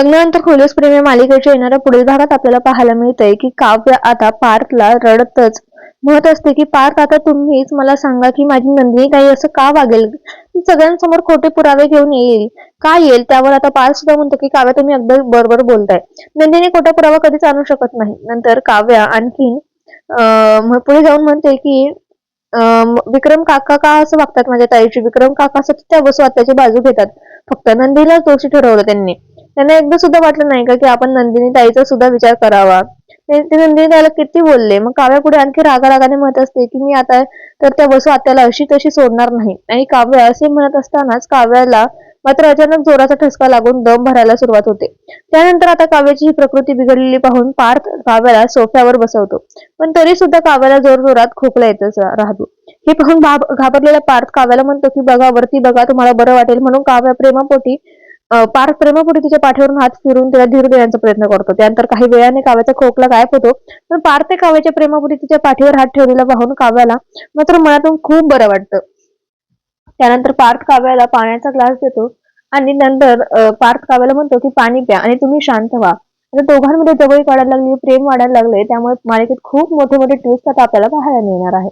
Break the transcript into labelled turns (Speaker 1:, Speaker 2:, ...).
Speaker 1: लग्नानंतर खोलीस प्रेमी मालिकेच्या येणाऱ्या पुढील भागात आपल्याला पाहायला मिळतंय की काव्य आता पार्थला रडतच. म्हणत असते की पार्थ आता तुम्हीच मला सांगा की माझी नंदिनी काही असं का वागेल? सगळ्यांसमोर खोटे पुरावे घेऊन येईल. का येईल? त्यावर आता पार्थ सुद्धा म्हणतो की काव्य तुम्ही अगदी बरोबर बोलताय. नंदिनी खोटा पुरावा कधीच आणू शकत नाही. नंतर काव्या आणखीन अं पुढे जाऊन म्हणते की विक्रम काका का असं वागतात माझ्या ताईची? विक्रम काका सतत त्या बसू त्याची बाजू घेतात. फक्त नंदीलाच दोषी ठरवलं त्यांनी. त्यांना एकदा सुद्धा वाटलं नाही का की आपण नंदिनी ताईचा सुद्धा विचार करावा? ते नंदिनी ताईला किती बोलले? मग काव्या पुढे आणखी रागा रागाने म्हणत असते की मी आता तर त्या वसू आत्याला अशी तशी सोडणार नाही. आणि काव्य असे म्हणत असतानाच काव्याला मात्र अचानक जोराचा ठसका लागून दम भरायला सुरुवात होते. त्यानंतर आता काव्याची ही प्रकृती बिघडलेली पाहून पार्थ काव्याला सोफ्यावर बसवतो. पण तरी सुद्धा काव्याला जोर जोरात खोकला येतच राहतो. हे पाहून घाबरलेला पार्थ काव्याला म्हणतो की बघा वरती बघा तुम्हाला बरं वाटेल. म्हणून काव्या प्रेमापोटी पार्थ प्रेमापुढे तिच्या पाठीवरून हात फिरून तिला धीर देण्याचा प्रयत्न करतो. त्यानंतर काही वेळाने काव्याचा खोकला गायब होतो. पण पार्थ ते काव्याच्या प्रेमापुढे तिच्या पाठीवर हात ठेवलेला पाहून काव्याला मात्र मनातून खूप बरं वाटतं. त्यानंतर पार्थ काव्याला पाण्याचा ग्लास देतो आणि नंतर पार्थ काव्याला म्हणतो की पाणी प्या आणि तुम्ही शांत व्हा. आता दोघांमध्ये जवळीक वाढायला लागली प्रेम वाढायला लागले त्यामुळे मालिकेत खूप मोठे मोठे ट्विस्ट आता आपल्याला पाहायला मिळणार आहे.